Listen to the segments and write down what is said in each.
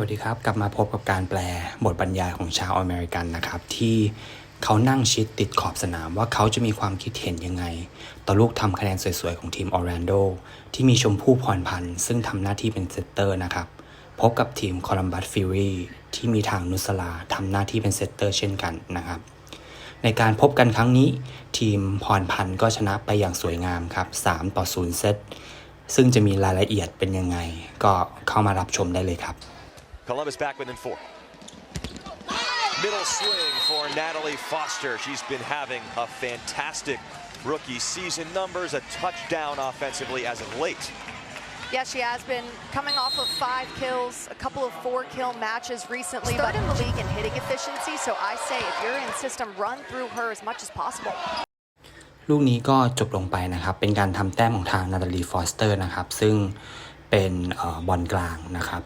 วัสดีครับ กลับมาพบกับการแปลบทบรรยายของชาวอเมริกันนะครับ ที่เขานั่งชิดติดขอบสนามว่าเขาจะมีความคิดเห็นยังไง ต่อลูกทำคะแนนสวยๆ ของทีมออร์แลนโดที่มีชมพู่พรพันธ์ซึ่งทำหน้าที่เป็นเซตเตอร์นะครับ พบกับทีมคอลัมบัสฟิรีที่มีทางนุสลาทำหน้าที่เป็นเซตเตอร์เช่นกันนะครับ ในการพบกันครั้งนี้ ทีมพรพันธ์ก็ชนะไปอย่างสวยงามครับ 3 ต่อ 0 เซตซึ่งจะมีรายละเอียดเป็นยังไง ก็เข้ามารับชมได้เลยครับ Columbus back within four. Middle swing for Natalie Foster. She's been having a fantastic rookie season numbers, a touchdown offensively as of late. Yes, she has been coming off of five kills, a couple of four kill matches recently, but in the league in hitting efficiency. So I say if you're in system, run through her as much as possible. ลูกนี้ก็จบลงไปนะครับ เป็นการทำแต้มของทางนาตาลีฟอสเตอร์นะครับ ซึ่งเป็นเออบอลกลางนะครับ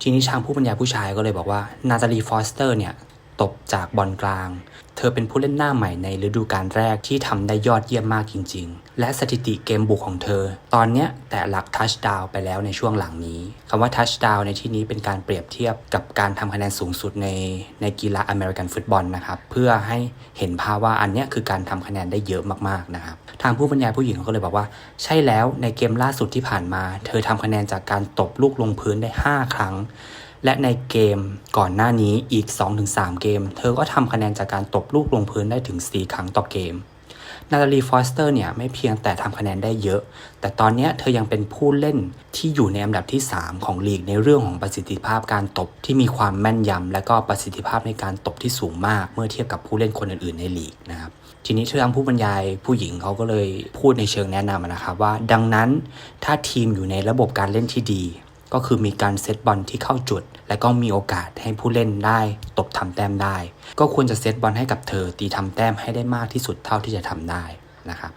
ทีนี้ทางผู้บรรยายผู้ชายก็เลยบอกว่านาตาลีฟอสเตอร์เนี่ย ตบจากบอลกลาง เธอเป็นผู้เล่นหน้าใหม่ในฤดูกาลแรกที่ทำได้ยอดเยี่ยมมากจริง ๆ และสถิติเกมบุกของเธอ ตอนนี้แต่หลักทัชดาวไปแล้วในช่วงหลังนี้คำว่าทัชดาวในที่นี้เป็นการเปรียบเทียบกับการทำคะแนนสูงสุดในในกีฬาอเมริกันฟุตบอลนะครับ เพื่อให้เห็นภาพว่าอันนี้คือการทำคะแนนได้เยอะมากๆนะครับ ทางผู้บรรยายผู้หญิงเขาก็เลยบอกว่า ใช่แล้วในเกมล่าสุดที่ผ่านมา เธอทำคะแนนจากการตบลูกลงพื้นได้ 5 ครั้ง และในเกมก่อนหน้านี้อีก 2-3 เกม เธอก็ทำคะแนนจากการตบลูกลงพื้นได้ถึง 4 ครั้งต่อเกมนาตาลีฟอสเตอร์เนี่ยไม่เพียงแต่ทำคะแนนได้เยอะ แต่ตอนนี้เธอยังเป็นผู้เล่นที่อยู่ในอันดับที่ 3 ของลีกในเรื่องของประสิทธิภาพการตบที่มีความแม่นยำและก็ประสิทธิภาพในการตบที่สูงมากเมื่อเทียบกับผู้เล่นคนอื่นๆในลีกนะครับทีนี้ทางผู้บรรยายผู้หญิงเขาก็เลยพูดในเชิงแนะนำนะครับว่า ดังนั้นถ้าทีมอยู่ในระบบการเล่นที่ดี ก็คือมีการเซตบอลที่เข้าจุด และก็มีโอกาสให้ผู้เล่นได้ตบทำแต้มได้ ก็ควรจะเซตบอลให้กับเธอตีทำแต้มให้ได้มากที่สุดเท่าที่จะทำได้นะครับ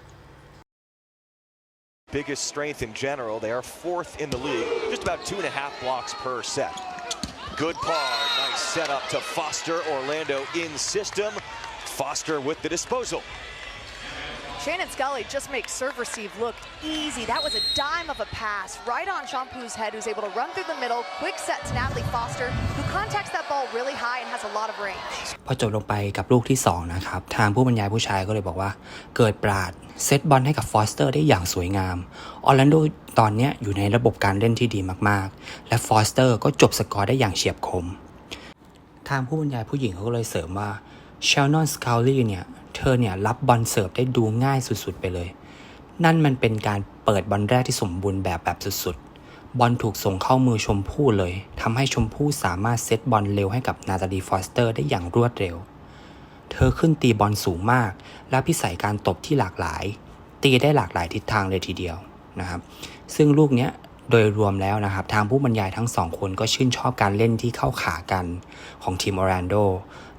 Biggest strength in general. They are fourth in the league, just about two and a half blocks per set. Good par. Nice setup to Foster. Orlando in system. Foster with the disposal. Shannon Scully just makes serve receive look easy. That was a dime of a pass right on Shampoo's head, who's able to run through the middle. Quick set to Natalie Foster, who contacts that ball really high and has a lot of range. พอจบลงไปกับลูกที่ 2 นะครับ ทางผู้บรรยายผู้ชายก็เลยบอกว่า เกิดปราดเซตบอลให้กับฟอสเตอร์ได้อย่างสวยงาม ออร์แลนโดตอนนี้อยู่ในระบบการเล่นที่ดีมากๆ และฟอสเตอร์ก็จบสกอร์ได้อย่างเฉียบคม ทางผู้บรรยายผู้หญิงเขาก็เลยเสริมว่าเชลนอนสคาลี่เนี่ย เธอเนี่ยรับบอลเสิร์ฟได้ดูง่ายสุดๆไปเลย นั่นมันเป็นการเปิดบอลแรกที่สมบูรณ์แบบแบบสุดๆ บอลถูกส่งเข้ามือชมพู่เลยทำให้ชมพู่สามารถเซตบอลเร็วให้กับนาตาลีฟอสเตอร์ได้อย่างรวดเร็ว เธอขึ้นตีบอลสูงมาก และพิสัยการตบที่หลากหลาย ตีได้หลากหลายทิศทางเลยทีเดียวนะครับ ซึ่งลูกเนี้ยโดยรวมแล้วนะครับทางผู้บรรยายทั้งสองคนก็ชื่นชอบการเล่นที่เข้าขากันของทีมออร์แลนโด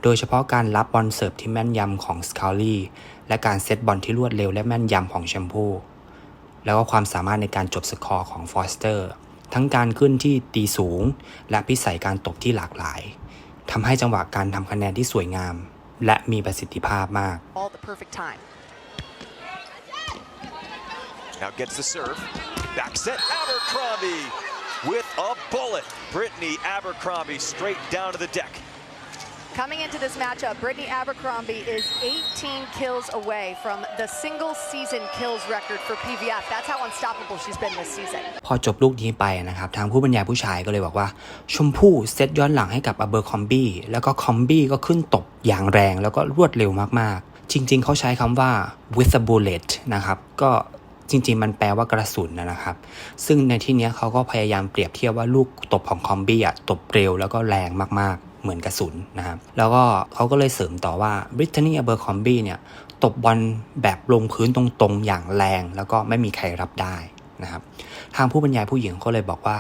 โดยเฉพาะการรับบอลเสิร์ฟที่แม่นยำของสคาลี่และการเซตบอลที่รวดเร็วและแม่นยำของแชมพูแล้วก็ความสามารถในการจบสกอร์ของฟอสเตอร์ ทั้งการขึ้นที่ตีสูง และพิสัยการตบที่หลากหลายทำให้จังหวะการทำคะแนนที่สวยงาม และมีประสิทธิภาพมาก All the perfect time. Now gets the serve. Back set. Abercrombie with a bullet. Brittany Abercrombie straight down to the deck. Coming into this matchup, Brittany Abercrombie is 18 kills away from the single season kills record for PVF. That's how unstoppable she's been this season. พอจบลูกนี้ไปนะครับ ทางผู้บรรยายผู้ชายก็เลยบอกว่า ชมพู่เซตย้อนหลังให้กับอเบอร์คอมบี้แล้วก็คอมบี้ก็ขึ้นตบอย่างแรงแล้วก็รวดเร็วมากๆ จริง ๆ เขาใช้คำว่า with a bullet นะครับ ก็จริง ๆ มันแปลว่ากระสุนนะครับ ซึ่งในที่นี้เขาก็พยายามเปรียบเทียบว่าลูกตบของคอมบี้อะตบเร็วแล้วก็แรงมากๆ เหมือนกระสุนนะครับ แล้วก็เขาก็เลยเสริมต่อว่าบริต a นีอเบอร์คอมบี้เนี่ยตบบอลแบบลงพื้นตรงๆ อย่างแรง แล้วก็ไม่มีใครรับได้นะครับ ทางผู้บรรยายผู้หญิงก็เลยบอกว่า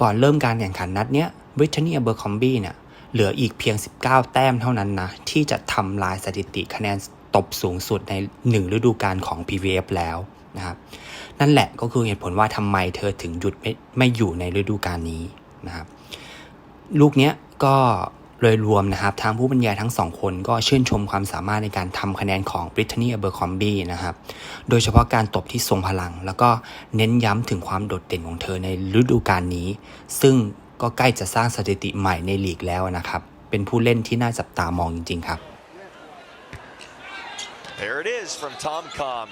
ก่อนเริ่มการแข่งขันนัดเนี้ยบริ t นีอเบอร์คอมบี้เนี่ยเหลืออีกเพียง 19 แต้มเท่านั้นนะ ที่จะทำลายสถิติคะแนนตบสูงสุดใน 1 ฤดูกาลของ PVF แล้วนะครับ นั่นแหละก็คือเหตุผลว่าทำไมเธอถึงหยุดไม่ไม่อยู่ในฤดูกาลนี้นะครับ ลูกเนี้ยก็ โดยรวมนะครับทางผู้บรรยายทั้งสองคนก็ชื่นชมความสามารถในการทำคะแนนของบริ t นีอเบอร์คอมบี้นะครับโดยเฉพาะการตบที่ทรงพลัง แล้วก็เน้นย้ำถึงความโดดเด่นของเธอในฤดูกาลนี้ ซึ่งก็ใกล้จะสร้างสถิติใหม่ในลีกแล้วนะครับ เป็นผู้เล่นที่น่าจับตามองจริง ๆ ครับ There it is from Tom Com.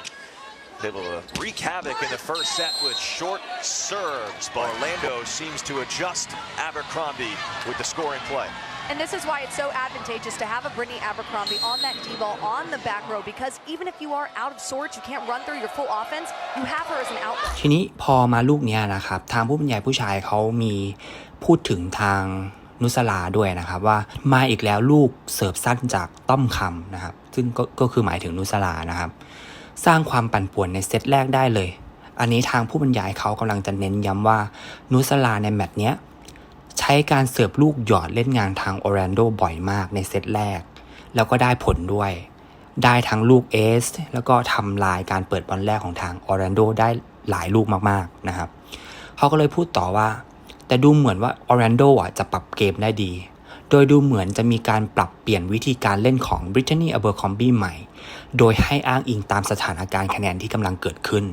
Able to wreak havoc in the first set with short serves, but Orlando seems to adjust Abercrombie with the scoring play. And this is why it's so advantageous to have a Brittany Abercrombie on that D ball on the back row because even if you are out of sorts, you can't run through your full offense, you have her as an outlet. ทีนี้พอมาลูกเนี้ยนะครับ ทางผู้บรรยายผู้ชายเขามีพูดถึงทางนุสลาด้วยนะครับว่ามาอีกแล้วลูกเสิร์ฟสั้นจากต้อมคำนะครับ ซึ่งก็ก็คือหมายถึงนุสลานะครับ สร้างความปั่นป่วนในเซตแรกได้เลย อันนี้ทางผู้บรรยายเขากำลังจะเน้นย้ำว่านุสลาในแมตช์เนี้ย ใช้การเสิร์ฟลูกหยอดเล่นงานทางออร์แลนโดบ่อยมากในเซตแรก แล้วก็ได้ผลด้วย ได้ทั้งลูกเอส แล้วก็ทำลายการเปิดบอลแรกของทางออร์แลนโดได้หลายลูกมากๆนะครับเขาก็เลยพูดต่อว่า แต่ดูเหมือนว่าออร์แลนโดอะจะปรับเกมได้ดี โดยดูเหมือนจะมีการปรับเปลี่ยนวิธีการเล่นของ Brittany a b e r c o m b i e ใหม่ โดยให้อ้างอิงตามสถานการณ์คะแนนที่กำลังเกิดขึ้น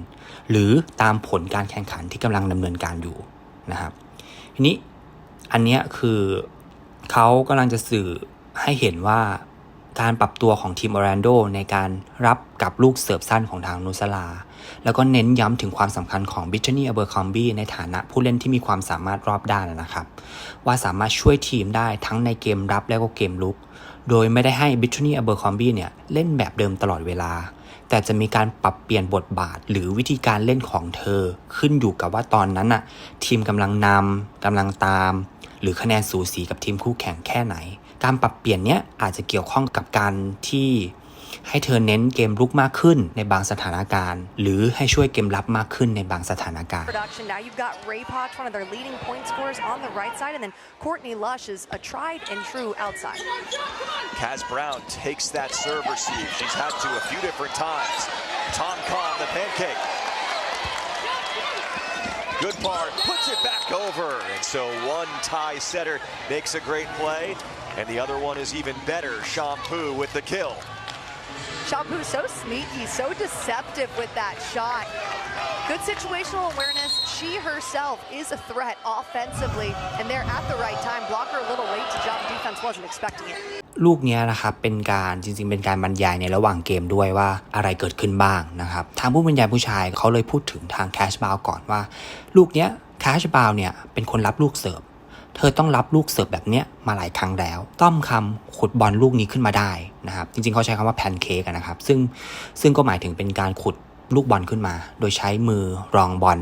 หรือตามผลการแข่งขันที่กำลังดำเนินการอยู่นะครับทีนี้ อันเนี้ยคือเขากำลังจะสื่อให้เห็นว่าการปรับตัวของทีมออร์แลนโดในการรับกับลูกเสิร์ฟสั้นของทางนุสลา แล้วก็เน้นย้ำถึงความสำคัญของบิชนีอเบอร์คอมบี้ในฐานะผู้เล่นที่มีความสามารถรอบด้านนะครับ ว่าสามารถช่วยทีมได้ทั้งในเกมรับและก็เกมลุก โดยไม่ได้ให้บิชนีอเบอร์คอมบี้เนี่ยเล่นแบบเดิมตลอดเวลา แต่จะมีการปรับเปลี่ยนบทบาท หรือวิธีการเล่นของเธอขึ้นอยู่กับว่าตอนนั้นน่ะทีมกำลังนำกำลังตาม หรือคะแนนสูสีกับทีมคู่แข่งแค่ไหน การปรับเปลี่ยนเนี้ยอาจจะเกี่ยวข้องกับการที่ให้เธอเน้นเกมลุกมากขึ้นในบางสถานการณ์ หรือให้ช่วยเกมรับมากขึ้นในบางสถานการณ์ Production. Now you've got Ray Potts, one of their leading point scorers on the right side, and then Courtney Lush is a tried and true outside. Kaz Brown takes that serve receive. She's had to a few different times. Tom Kahn, the pancake. Good part, puts it back over. And so one tie setter makes a great play, and the other one is even better. Shampoo with the kill. Shampoo so sneaky, so deceptive with that shot. Good situational awareness. She herself is a threat offensively, and they're at the right time. Blocker a little late to jump. Defense wasn't expecting it. ลูกเนี้ยนะครับเป็นการจริงๆ เป็นการบรรยายในระหว่างเกมด้วยว่าอะไรเกิดขึ้นบ้างนะครับทางผู้บรรยายผู้ชายเขาเลยพูดถึงทางแคชบาวก่อนว่า ลูกเนี้ยแคชบาวเนี่ยเป็นคนรับลูกเสิร์ฟเธอต้องรับลูกเสิร์ฟแบบเนี้ยมาหลายครั้งแล้ว ต้อมคำขุดบอลลูกนี้ขึ้นมาได้นะครับจริงๆเขาใช้คำว่าแพนเค้กนะครับซึ่งซึ่งก็หมายถึงเป็นการขุดลูกบอลขึ้นมา โดยใช้มือรองบอล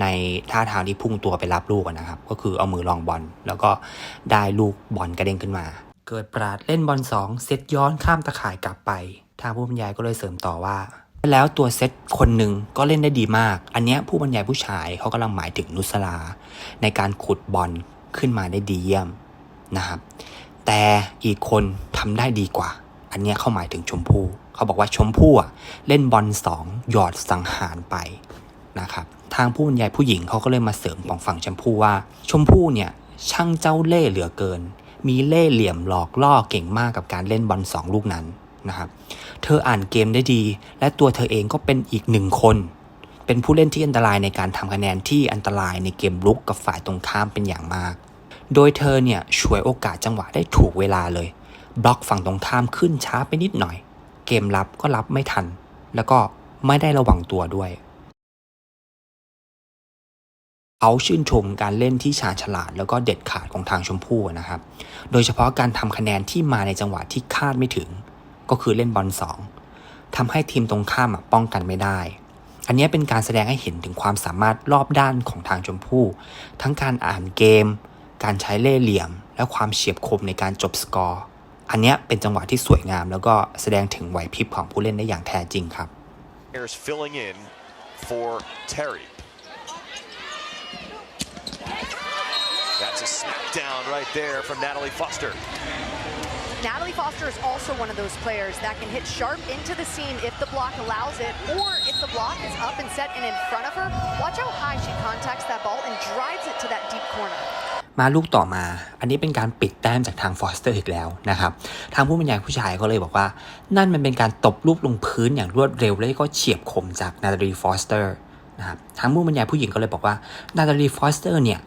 ในท่าทางที่พุ่งตัวไปรับลูกนะครับ ก็คือเอามือรองบอลแล้วก็ได้ลูกบอลกระเด้งขึ้นมา เกิดปราดเล่นบอลสองเซตย้อนข้ามตะข่ายกลับไป ทางผู้บรรยายก็เลยเสริมต่อว่า แล้วตัวเซตคนหนึ่งก็เล่นได้ดีมาก อันนี้ผู้บรรยายผู้ชายเขากำลังหมายถึงนุสลา ในการขุดบอลขึ้นมาได้ดีเยี่ยมนะครับ แต่อีกคนทำได้ดีกว่า อันนี้เขาหมายถึงชมพู่เขาบอกว่าชมพู่เล่นบอลสองหยอดสังหารไปนะครับทางผู้บรรยายผู้หญิงเขาก็เลยมาเสริมของฝั่งชมพู่ว่า ชมพู่เนี่ยช่างเจ้าเล่ห์เหลือเกิน มีเล่เหลี่ยมหลอกล่อเก่งมากกับการเล่นบอลสองลูกนั้นนะครับ เธออ่านเกมได้ดี และตัวเธอเองก็เป็นอีกหนึ่งคน เป็นผู้เล่นที่อันตรายในการทำคะแนนที่อันตรายในเกมลุกกับฝ่ายตรงข้ามเป็นอย่างมาก โดยเธอเนี่ยช่วยโอกาสจังหวะได้ถูกเวลาเลย บล็อกฝั่งตรงข้ามขึ้นช้าไปนิดหน่อย เกมรับก็รับไม่ทัน แล้วก็ไม่ได้ระวังตัวด้วย เขาชื่นชมการเล่นที่ชาญฉลาดแล้วก็เด็ดขาดของทางชมพู่นะครับ โดยเฉพาะการทำคะแนนที่มาในจังหวะที่คาดไม่ถึง ก็คือเล่นบอลสองทำให้ทีมตรงข้ามป้องกันไม่ได้ อันนี้เป็นการแสดงให้เห็นถึงความสามารถรอบด้านของทางชมพู่ ทั้งการอ่านเกม การใช้เล่ห์เหลี่ยม และความเฉียบคมในการจบสกอร์ อันนี้เป็นจังหวะที่สวยงาม แล้วก็แสดงถึงไหวพริบของผู้เล่นได้อย่างแท้จริงครับ Here's filling in for Terry. That's a smackdown right there from Natalie Foster. Natalie Foster is also one of those players that can hit sharp into the seam if the block allows it, or if the block is up and set and in front of her. Watch how high she contacts that ball and drives it to that deep corner. มาลูกต่อมา อันนี้เป็นการปิดแต้มจากทางฟอสเตอร์อีกแล้วนะครับ ทางผู้บรรยายผู้ชายก็เลยบอกว่า นั่นมันเป็นการตบลูกลงพื้นอย่างรวดเร็วและก็เฉียบคมจากนาตาลีฟอสเตอร์นะครับ ทางผู้บรรยายผู้หญิงก็เลยบอกว่านาตาลีฟอสเตอร์เนี่ย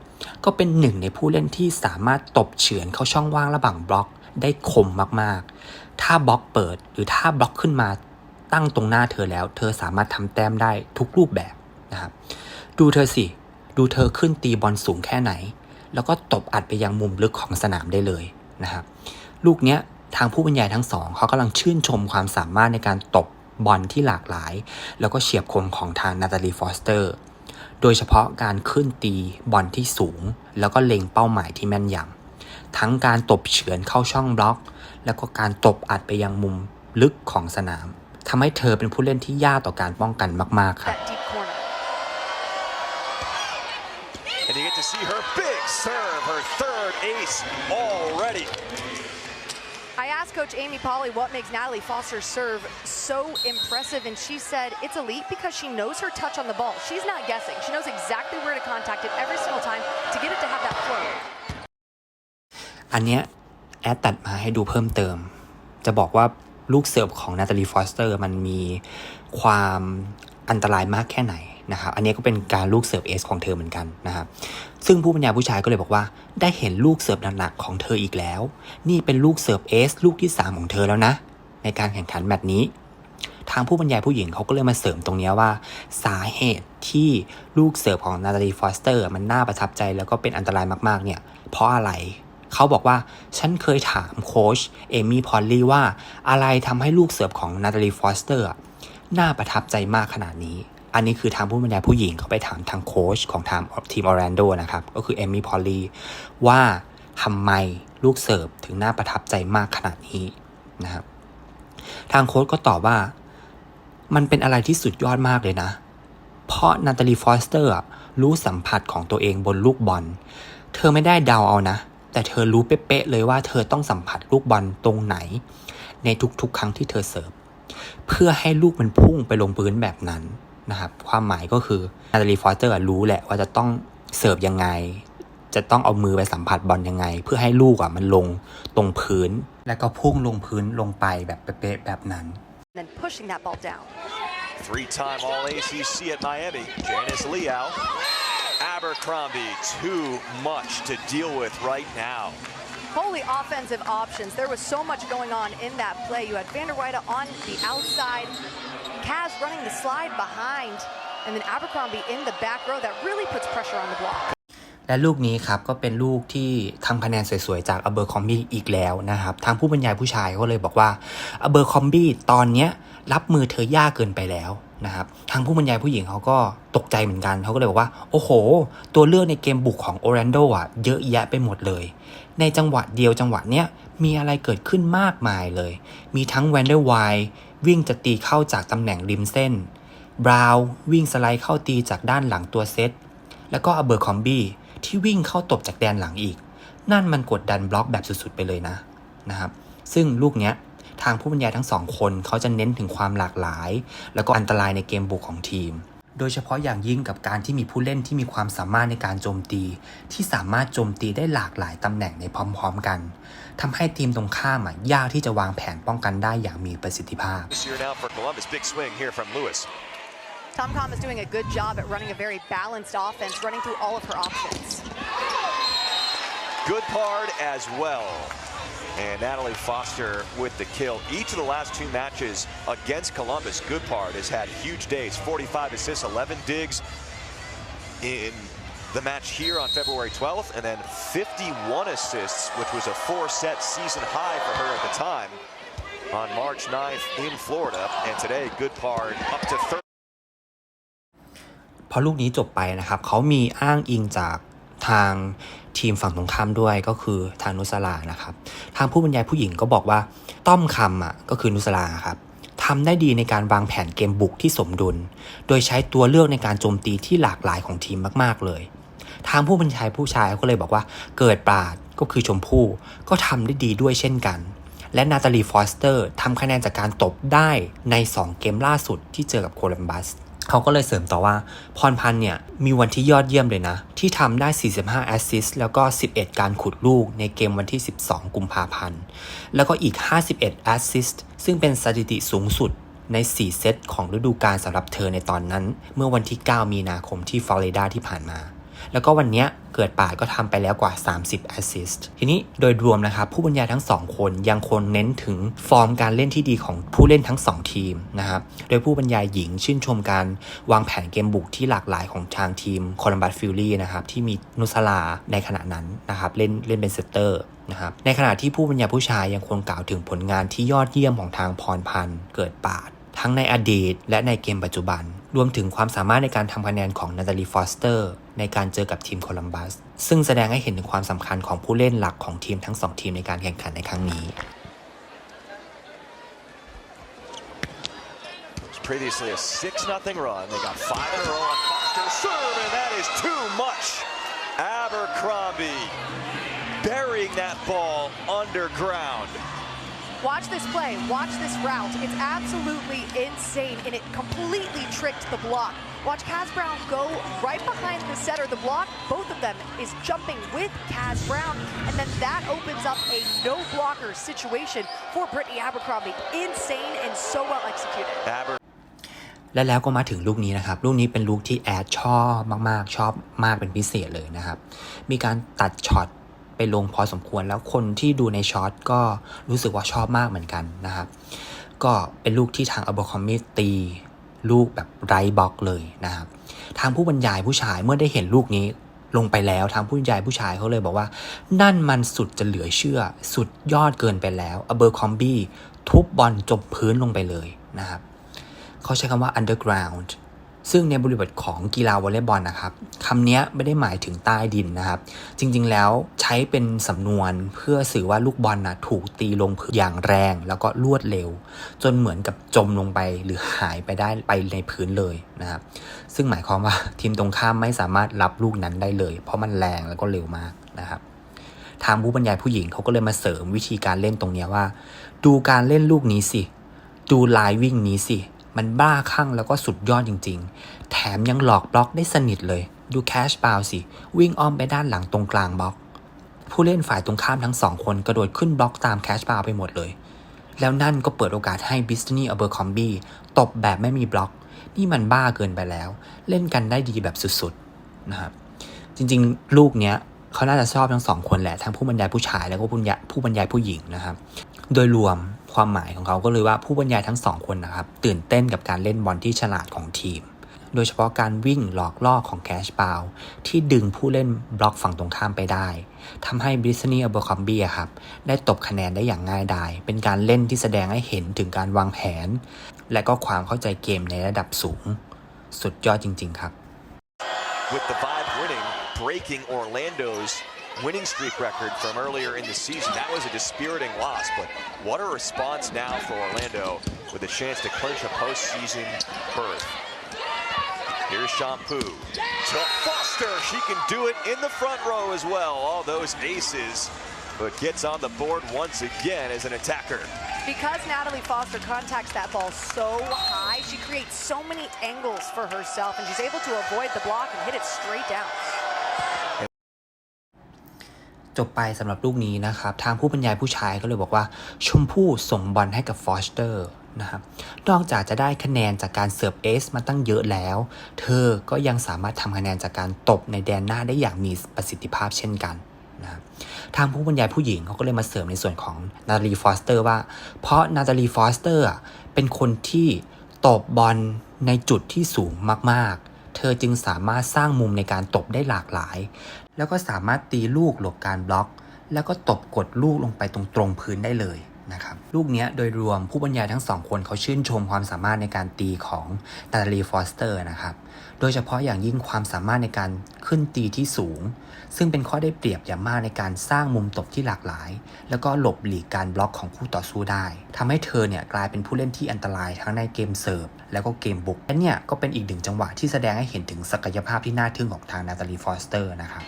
ก็เป็นหนึ่งในผู้เล่นที่สามารถตบเฉือนเข้าช่องว่างระหว่างบล็อกได้คมมากๆ ถ้าบล็อกเปิดหรือถ้าบล็อกขึ้นมาตั้งตรงหน้าเธอแล้ว เธอสามารถทำแต้มได้ทุกรูปแบบนะครับ ดูเธอสิ ดูเธอขึ้นตีบอลสูงแค่ไหน แล้วก็ตบอัดไปยังมุมลึกของสนามได้เลยนะครับ ลูกเนี้ยทางผู้บรรยายทั้งสองเขากำลังชื่นชมความสามารถในการตบบอลที่หลากหลาย แล้วก็เฉียบคมของทางนาตาลีฟอสเตอร์ โดยเฉพาะการขึ้นตีบอลที่สูง แล้วก็เล็งเป้าหมายที่แม่นยำทั้งการตบเฉือนเข้าช่องบล็อก แล้วก็การตบอัดไปยังมุมลึกของสนามทำให้เธอเป็นผู้เล่นที่ยากต่อการป้องกันมาก ๆ ครับ That deep corner. And you get to see her big serve, her third ace already. I asked Coach Amy Polly what makes Natalie Foster's serve so impressive, and she said it's elite because she knows her touch on the ball. She's not guessing. She knows exactly where to contact it every single time to get it to have that flow. อันเนี้ยแอดตัดมาให้ดูเพิ่มเติม จะบอกว่าลูกเสิร์ฟของนาตาลีฟอสเตอร์มันมีความอันตรายมากแค่ไหน นะครับอันนี้ก็เป็นการลูกเสิร์ฟเอสของเธอเหมือนกันนะครับซึ่งผู้บรรยายผู้ชายก็เลยบอกว่าได้เห็นลูกเสิร์ฟหนักๆของเธออีกแล้ว นี่เป็นลูกเสิร์ฟเอสลูกที่ 3 ของเธอแล้วนะ ในการแข่งขันแมตช์นี้ ทางผู้บรรยายผู้หญิงเขาก็เลยมาเสริมตรงนี้ว่า สาเหตุที่ลูกเสิร์ฟของนาตาลีฟอสเตอร์ มันน่าประทับใจแล้วก็เป็นอันตรายมากๆเนี่ย เพราะอะไรเขาบอกว่าฉันเคยถามโค้ชเอมี่พอลลี่ว่าอะไรทำให้ลูกเสิร์ฟของนาตาลีฟอสเตอร์น่าประทับใจมากขนาดนี้ อันนี้คือทางผู้บรรยายผู้หญิงเขาไปถามทางโค้ชของทางทีมออร์แลนโดนะครับ ก็คือเอมี่พอลลี่ว่าทำไมลูกเสิร์ฟถึงน่าประทับใจมากขนาดนี้นะครับทางโค้ชก็ตอบว่า มันเป็นอะไรที่สุดยอดมากเลยนะ เพราะนาตาลีฟอสเตอร์รู้สัมผัสของตัวเองบนลูกบอล เธอไม่ได้เดาเอานะ แต่เธอรู้เป๊ะๆเลยว่าเธอต้องสัมผัสลูกบอลตรงไหน ในทุกๆ ครั้งที่เธอเสิร์ฟ เพื่อให้ลูกมันพุ่งไปลงพื้นแบบนั้น นะครับความหมายก็คือนาตาลีฟอสเตอร์รู้แหละว่าจะต้องเสิร์ฟยังไง จะต้องเอามือไปสัมผัสบอลยังไง เพื่อให้ลูกอะมันลงตรงพื้น แล้วก็พุ่งลงพื้นลงไปแบบเป๊ะๆแบบนั้น And then pushing that ball down. Three-time All-ACC at Miami, Janice Liao. Abercrombie, too much to deal with right now. Holy offensive options. There was so much going on in that play. You had Vander Weide on the outside, Kaz running the slide behind, and then Abercrombie in the back row. That really puts pressure on the block. และลูกนี้ครับก็เป็นลูกที่ทำคะแนนสวยๆ จากอเบอร์คอมบี้อีกแล้วนะครับทางผู้บรรยายผู้ชายก็เลยบอกว่าอเบอร์คอมบี้ตอนเนี้ยรับมือเธอยากเกินไปแล้วนะครับทางผู้บรรยายผู้หญิงเขาก็ตกใจเหมือนกันเขาก็เลยบอกว่า โอ้โห ตัวเลือกในเกมบุกของโอแลนโดอะเยอะแยะไปหมดเลย ในจังหวะเดียวจังหวะเนี้ยมีอะไรเกิดขึ้นมากมายเลย มีทั้งแวนเดอร์ไว วิ่งจะตีเข้าจากตำแหน่งริมเส้น บราว์วิ่งสไลด์เข้าตีจากด้านหลังตัวเซต แล้วก็อเบอร์คอมบี้ที่วิ่งเข้าตบจากแดนหลังอีก นั่นมันกดดันบล็อกแบบสุดๆไปเลยนะนะครับ ซึ่งลูกเนี้ยทางผู้บรรยายทั้งสองคนเขาจะเน้นถึงความหลากหลาย แล้วก็อันตรายในเกมบุกของทีม โดยเฉพาะอย่างยิ่งกับการที่มีผู้เล่นที่มีความสามารถในการโจมตี ที่สามารถโจมตีได้หลากหลายตำแหน่งในพร้อม ๆ กัน ทำให้ทีมตรงข้ามอ่ะยากที่จะวางแผนป้องกันได้อย่างมีประสิทธิภาพ This year now for Columbus, big swing here from Lewis. Tom Com is doing a good job at running a very balanced offense, running through all of her options. Good card as well. And Natalie Foster with the kill. Each of the last two matches against Columbus, Goodpart has had huge days 45 assists, 11 digs in the match here on February 12th, and then 51 assists, which was a four set season high for her at the time on March 9th in Florida. And today, Goodpart up to 30. พอลูกนี้จบไปนะครับเขามีอ้างอิงจากทางทีมฝั่งตรงข้ามด้วยก็คือทางนุสลานะครับ ทางผู้บรรยายผู้หญิงก็บอกว่าต้อมคำอะก็คือนุสลาครับทำได้ดีในการวางแผนเกมบุกที่สมดุล โดยใช้ตัวเลือกในการโจมตีที่หลากหลายของทีมมาก ๆ เลย ทางผู้บรรยายผู้ชายก็เลยบอกว่าเกิดปราดก็คือชมพู่ก็ทำได้ดีด้วยเช่นกัน และนาตาลีฟอสเตอร์ทำคะแนนจากการตบได้ใน 2 เกมล่าสุดที่เจอกับโคลัมบัสเขาก็เลยเสริมต่อว่า พรพันธ์เนี่ย มีวันที่ยอดเยี่ยมเลยนะ ที่ทำได้ 45 แอสซิสต์แล้วก็ 11 การขุดลูกในเกมวันที่ 12 กุมภาพันธ์ แล้วก็อีก 51 แอสซิสต์ซึ่งเป็นสถิติสูงสุดใน 4 เซตของฤดูกาลสำหรับเธอในตอนนั้น เมื่อวันที่ 9 มีนาคมที่ฟลอริดาที่ผ่านมา แล้วก็วันนี้เกิดป่าดก็ทำไปแล้วกว่า 30 assist ทีนี้โดยรวมนะครับ ผู้บรรยายทั้ง 2 คนยังคงเน้นถึงฟอร์มการเล่นที่ดีของผู้เล่นทั้ง 2 ทีมนะครับ โดยผู้บรรยายหญิงชื่นชมการวางแผนเกมบุกที่หลากหลายของทางทีมโคลัมบัสฟิลลี่นะครับ ที่มีนุสลาในขณะนั้นนะครับ เล่นเล่นเป็นเซตเตอร์นะครับในขณะที่ผู้บรรยายผู้ชายยังคงกล่าวถึงผลงานที่ยอดเยี่ยมของทางพรพันธ์เกิดป่าดทั้งในอดีตและในเกมปัจจุบัน รวมถึงความสามารถในการทำคะแนนของนาตาลีฟอสเตอร์ในการเจอกับทีมโคลัมบัส ซึ่งแสดงให้เห็นถึงความสำคัญของผู้เล่นหลักของทีมทั้งสองทีมในการแข่งขันในครั้งนี้ previously a 6 0 run. They got five in a row on Foster's serve, and that is too much. Abercrombie burying that ball underground. Watch this play, watch this route. It's absolutely insane, and it completely tricked the block. Watch Kaz Brown go right behind the setter. The block, both of them, is jumping with Kaz Brown, and then that opens up a no blocker situation for Brittany Abercrombie. Insane and so well executed. Aber และแล้วก็มาถึงลูกนี้นะครับ ลูกนี้เป็นลูกที่แอดชอบมากๆ ชอบมากเป็นพิเศษเลยนะครับ มีการตัดช็อต ไปลงพอสมควรแล้วคนที่ดูในช็อตก็รู้สึกว่าชอบมากเหมือนกันนะครับ ก็เป็นลูกที่ทางอัลเบอร์คอมมี่ตี ลูกแบบไร้บล็อกเลยนะครับ ทางผู้บรรยายผู้ชายเมื่อได้เห็นลูกนี้ลงไปแล้วทางผู้บรรยายผู้ชายเขาเลยบอกว่า นั่นมันสุดจะเหลือเชื่อ สุดยอดเกินไปแล้วอเบอร์คอมบี้ทุบบอลจมพื้นลงไปเลยนะครับเขาใช้คำว่า underground ซึ่งในบริบทของกีฬาวอลเลย์บอลนะครับคำนี้ไม่ได้หมายถึงใต้ดินนะครับ จริงๆแล้วใช้เป็นสำนวนเพื่อสื่อว่าลูกบอลนะถูกตีลงพื้นอย่างแรง แล้วก็รวดเร็ว จนเหมือนกับจมลงไปหรือหายไปได้ไปในพื้นเลยนะครับ ซึ่งหมายความว่าทีมตรงข้ามไม่สามารถรับลูกนั้นได้เลย เพราะมันแรงแล้วก็เร็วมากนะครับทางผู้บรรยายผู้หญิงเขาก็เลยมาเสริมวิธีการเล่นตรงนี้ว่า ดูการเล่นลูกนี้สิ ดูลายวิ่งนี้สิ มันบ้าคลั่งแล้วก็สุดยอดจริง ๆ แถมยังหลอกบล็อกได้สนิทเลย ดูแคชบาวสิ วิ่งอ้อมไปด้านหลังตรงกลางบล็อก ผู้เล่นฝ่ายตรงข้ามทั้งสองคนกระโดดขึ้นบล็อกตามแคชบาวไปหมดเลย แล้วนั่นก็เปิดโอกาสให้บิสนีย์อเบอร์คอมบี้ตบแบบไม่มีบล็อก นี่มันบ้าเกินไปแล้ว เล่นกันได้ดีแบบสุดๆนะครับจริงๆ ลูกเนี้ยเขาน่าจะชอบทั้งสองคนแหละทั้งผู้บรรยายผู้ชายแล้วก็ผู้บรรยายผู้หญิงนะครับ โดยรวม ความหมายของเขาก็เลยว่าผู้บรรยายทั้งสองคนนะครับ ตื่นเต้นกับการเล่นบอลที่ฉลาดของทีม โดยเฉพาะการวิ่งหลอกล่อของแคชบาวที่ดึงผู้เล่นบล็อกฝั่งตรงข้ามไปได้ทำให้บริสนียอเบอร์คอมบี้ครับได้ตบคะแนนได้อย่างง่ายดาย เป็นการเล่นที่แสดงให้เห็นถึงการวางแผน และก็ความเข้าใจเกมในระดับสูง สุดยอดจริง ๆ ครับ with the Vibe winning, breaking Orlando's winning streak record from earlier in the season. That was a dispiriting loss, but what a response now for Orlando with a chance to clinch a postseason berth. Here's Shampoo to Foster. She can do it in the front row as well. All those aces, but gets on the board once again as an attacker. Because Natalie Foster contacts that ball so high, she creates so many angles for herself, and she's able to avoid the block and hit it straight down. จบไปสำหรับลูกนี้นะครับ ทางผู้บรรยายผู้ชายก็เลยบอกว่า ชมพู่ส่งบอลให้กับฟอสเตอร์นะครับนอกจากจะได้คะแนนจากการเสิร์ฟเอสมาตั้งเยอะแล้ว เธอก็ยังสามารถทำคะแนนจากการตบในแดนหน้าได้อย่างมีประสิทธิภาพเช่นกันนะทางผู้บรรยายผู้หญิงเขาก็เลยมาเสริมในส่วนของนาตาลีฟอสเตอร์ว่า เพราะนาตาลีฟอสเตอร์เป็นคนที่ตบบอลในจุดที่สูงมากๆ เธอจึงสามารถสร้างมุมในการตบได้หลากหลาย แล้วก็สามารถตีลูกหลบการบล็อก แล้วก็ตบกดลูกลงไปตรงตรงๆพื้นได้เลยนะครับลูกนี้โดยรวมผู้บรรยายทั้งสองคนเขาชื่นชมความสามารถในการตีของนาตาลีฟอสเตอร์นะครับโดยเฉพาะอย่างยิ่งความสามารถในการขึ้นตีที่สูง ซึ่งเป็นข้อได้เปรียบอย่างมากในการสร้างมุมตบที่หลากหลาย แล้วก็หลบหลีกการบล็อกของคู่ต่อสู้ได้ทำให้เธอเนี่ยกลายเป็นผู้เล่นที่อันตรายทั้งในเกมเสิร์ฟแล้วก็เกมบุกและเนี่ยก็เป็นอีกหนึ่งจังหวะที่แสดงให้เห็นถึงศักยภาพที่น่าทึ่งของทางนาตาลีฟอสเตอร์นะครับ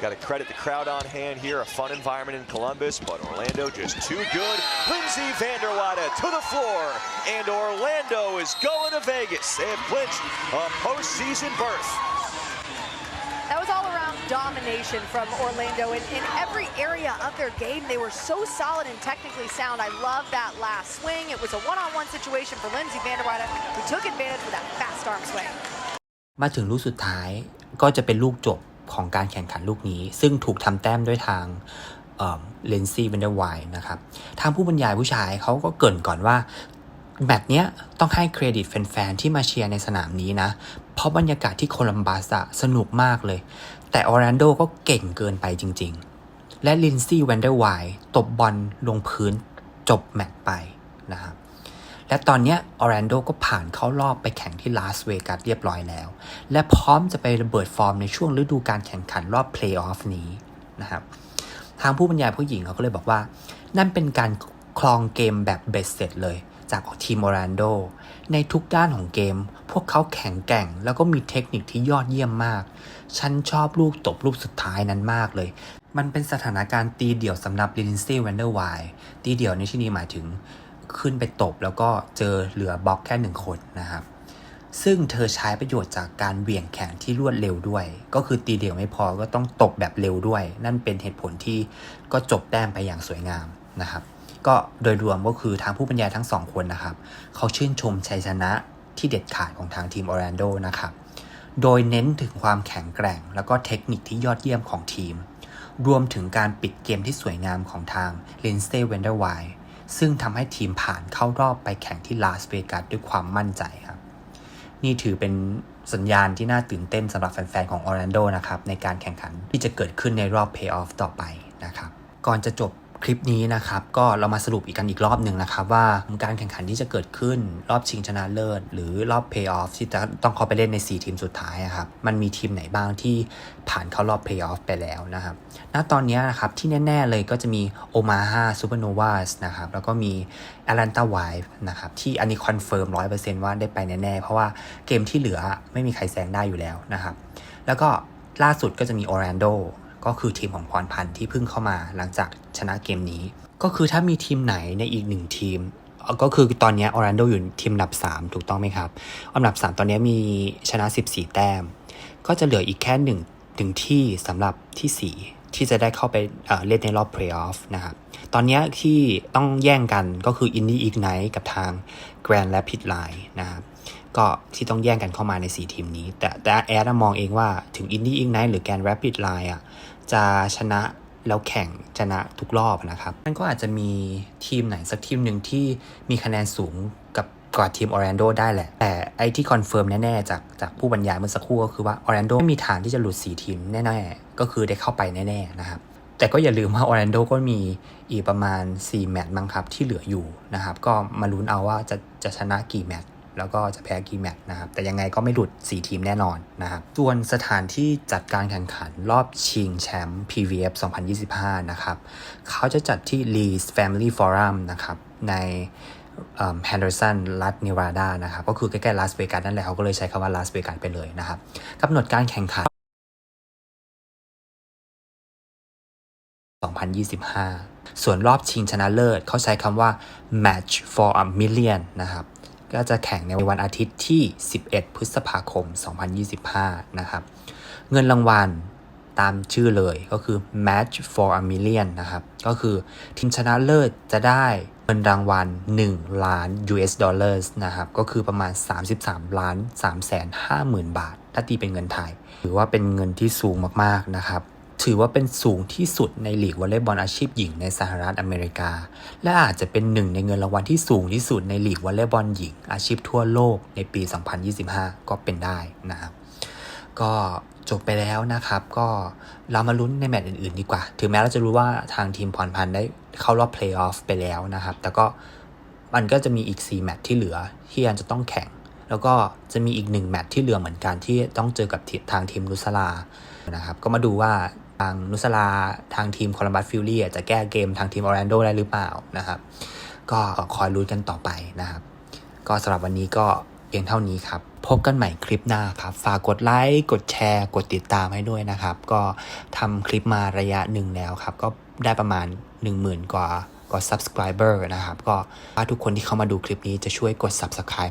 Got to credit the crowd on hand here. A fun environment in Columbus, but Orlando just too good. Lindsay Vanderwada to the floor, and Orlando is going to Vegas. They have clinched a postseason berth. That was all around domination from Orlando. In, in every area of their game, they were so solid and technically sound. I love that last swing. It was a one on one situation for Lindsay Vanderwada, who took advantage of that fast arm swing. มาถึงลูกสุดท้ายก็จะเป็นลูกจบ ของการแข่งขันลูกนี้ ซึ่งถูกทำแต้มด้วยทางเลนซี่เวนเดอร์ไวนะครับ ทางผู้บรรยายผู้ชายเขาก็เกรินก่อนว่าแมตช์เนี้ยต้องให้เครดิตแฟนๆ ที่มาเชียร์ในสนามนี้นะ เพราะบรรยากาศที่โคลัมบัสอะสนุกมากเลย แต่ออร์แลนโดก็เก่งเกินไปจริงๆ และลินซี่แวนเดอร์ไวตบบอลลงพื้นจบแมตช์ไปนะครับ และตอนนี้ออร์แลนโดก็ผ่านเข้ารอบไปแข่งที่ลาสเวกัสเรียบร้อยแล้ว และพร้อมจะไประเบิดฟอร์มในช่วงฤดูการแข่งขันรอบเพลย์ออฟนี้นะครับทางผู้บรรยายผู้หญิงเขาก็เลยบอกว่า นั่นเป็นการคลองเกมแบบเบ็ดเสร็จเลย จากทีมออร์แลนโด ในทุกด้านของเกม พวกเขาแข็งแกร่ง แล้วก็มีเทคนิคที่ยอดเยี่ยมมาก ฉันชอบลูกตบลูกสุดท้ายนั้นมากเลยมันเป็นสถานการณ์ตีเดี่ยวสำหรับลินซี่แวนเดอร์ไวตีเดี่ยวในที่นี้หมายถึง ขึ้นไปตบ แล้วก็เจอเหลือบล็อกแค่หนึ่งคนนะครับ ซึ่งเธอใช้ประโยชน์จากการเหวี่ยงแขนที่รวดเร็วด้วย ก็คือตีเดี่ยวไม่พอก็ต้องตบแบบเร็วด้วย นั่นเป็นเหตุผลที่ก็จบแต้มไปอย่างสวยงามนะครับก็โดยรวมก็คือทางผู้บรรยายทั้งสองคนนะครับ เขาชื่นชมชัยชนะที่เด็ดขาดของทางทีมออร์แลนโดนะครับ โดยเน้นถึงความแข็งแกร่ง แล้วก็เทคนิคที่ยอดเยี่ยมของทีม รวมถึงการปิดเกมที่สวยงามของทางเลนสเตเวนเดอร์ไว ซึ่งทำให้ทีมผ่านเข้ารอบไปแข่งที่ลาสเวกัสด้วยความมั่นใจครับ นี่ถือเป็นสัญญาณที่น่าตื่นเต้นสำหรับแฟนๆ ของออร์แลนโดนะครับ ในการแข่งขันที่จะเกิดขึ้นในรอบเพย์ออฟต่อไปนะครับ ก่อนจะจบ คลิปนี้นะครับก็เรามาสรุปอีกกันอีกรอบหนึ่งนะครับว่าการแข่งขันที่จะเกิดขึ้นรอบชิงชนะเลิศ หรือรอบเพย์ออฟที่จะต้องเข้าไปเล่นใน 4 ทีมสุดท้ายอะครับมันมีทีมไหนบ้างที่ผ่านเข้ารอบเพย์ออฟไปแล้วนะครับณตอนนี้นะครับที่แน่ ๆ เลยก็จะมีโอมาฮาซูเปอร์โนวาสนะครับแล้วก็มีแอตแลนตาไวฟ์นะครับที่อันนี้คอนเฟิร์มร้อยเปอร์เซนต์ว่าได้ไปแน่ๆ เพราะว่าเกมที่เหลือไม่มีใครแซงได้อยู่แล้วนะครับแล้วก็ล่าสุดก็จะมีออร์แลนโด ก็คือทีมของพรพันธ์ที่เพิ่งเข้ามาหลังจากชนะเกมนี้ ก็คือถ้ามีทีมไหนในอีกหนึ่งทีม ก็คือตอนนี้ออร์แลนโดอยู่ทีมอันดับ 3 ถูกต้องไหมครับอันดับ 3 ตอนนี้มีชนะ 14 แต้ม ก็จะเหลืออีกแค่หนึ่งหนึ่งที่สำหรับที่ 4 ที่จะได้เข้าไปเเล่นในรอบเพลย์ออฟนะครับตอนนี้ที่ต้องแย่งกันก็คือ i n d i e Ignite กับทาง Grand Rapid Line นะครับก็ที่ต้องแย่งกันเข้ามาใน 4 ทีมนี้ แต่แต่แอดมองเองว่าถึง i n d i e Ignite หรือ Grand Rapid Line อะ จะชนะแล้วแข่งชนะทุกรอบนะครับมันก็อาจจะมีทีมไหนสักทีมหนึ่งที่มีคะแนนสูงกับกว่าทีมออร์แลนโดได้แหละ แต่ไอ้ที่คอนเฟิร์มแน่ ๆ จากจากผู้บรรยายเมื่อสักครู่ก็คือว่าออร์แลนโดไม่มีทางที่จะหลุด 4 ทีมแน่ ๆ ก็คือได้เข้าไปแน่ ๆ นะครับ แต่ก็อย่าลืมว่าออร์แลนโดก็มีอีกประมาณ 4 แมตช์มั้งครับ ที่เหลืออยู่นะครับ ก็มาลุ้นเอาว่าจะจะชนะกี่แมตช์ แล้วก็จะแพ้กี่แมตช์นะครับ แต่ยังไงก็ไม่หลุด 4 ทีมแน่นอนนะครับส่วนสถานที่จัดการแข่งขันรอบชิงแชมป์ PVF 2025 นะครับ เขาจะจัดที่ Lee's Family Forum นะครับ ในแฮนเดอร์สันรัฐนิวาดานะครับ ก็คือใกล้ๆลาสเวกัสนั่นแหละเขาก็เลยใช้คำว่าลาสเวกัสไปเลยนะครับกำหนดการแข่งขัน 2025 ส่วนรอบชิงชนะเลิศเขาใช้คำว่า match for a million นะครับ ก็จะแข่งในวันอาทิตย์ที่ 11 พฤษภาคม 2025 นะครับ เงินรางวัลตามชื่อเลยก็คือ match for a million นะครับ ก็คือทีมชนะเลิศจะได้เงินรางวัล 1 ล้าน US dollars นะครับ ก็คือประมาณ 33 ล้าน3 5หมื่นบาท ถ้าตีเป็นเงินไทย ถือว่าเป็นเงินที่สูงมาก ๆ นะครับ ถือว่าเป็นสูงที่สุดในลีกวอลเลย์บอลอาชีพหญิงในสหรัฐอเมริกา และอาจจะเป็นหนึ่งในเงินรางวัลที่สูงที่สุดในลีกวอลเลย์บอลหญิง อาชีพทั่วโลกในปี 2025 ก็เป็นได้นะครับก็จบไปแล้วนะครับ ก็เรามาลุ้นในแมตช์อื่น ๆ ดีกว่า ถึงแม้เราจะรู้ว่าทางทีมพรพันธ์ได้เข้ารอบเพลย์ออฟไปแล้วนะครับ แต่ก็มันก็จะมีอีก 4 แมตช์ที่เหลือที่ยังจะต้องแข่ง แล้วก็จะมีอีก 1 แมตช์ที่เหลือเหมือนกันที่ต้องเจอกับทางทีมนุสลานะครับ ก็มาดูว่า ทางนุสลาทางทีมโคลัมบัสฟิลลี่จะแก้เกมทางทีมออร์แลนโดได้หรือเปล่านะครับ ก็คอยลุ้นกันต่อไปนะครับ ก็สำหรับวันนี้ก็เพียงเท่านี้ครับ พบกันใหม่คลิปหน้าครับ ฝากกดไลค์กดแชร์ กดติดตามให้ด้วยนะครับ ก็ทำคลิปมาระยะหนึ่งแล้วครับ ก็ได้ประมาณ 10,000 กว่ากว่า subscriber นะครับ ก็ถ้าทุกคนที่เข้ามาดูคลิปนี้จะช่วยกด subscribe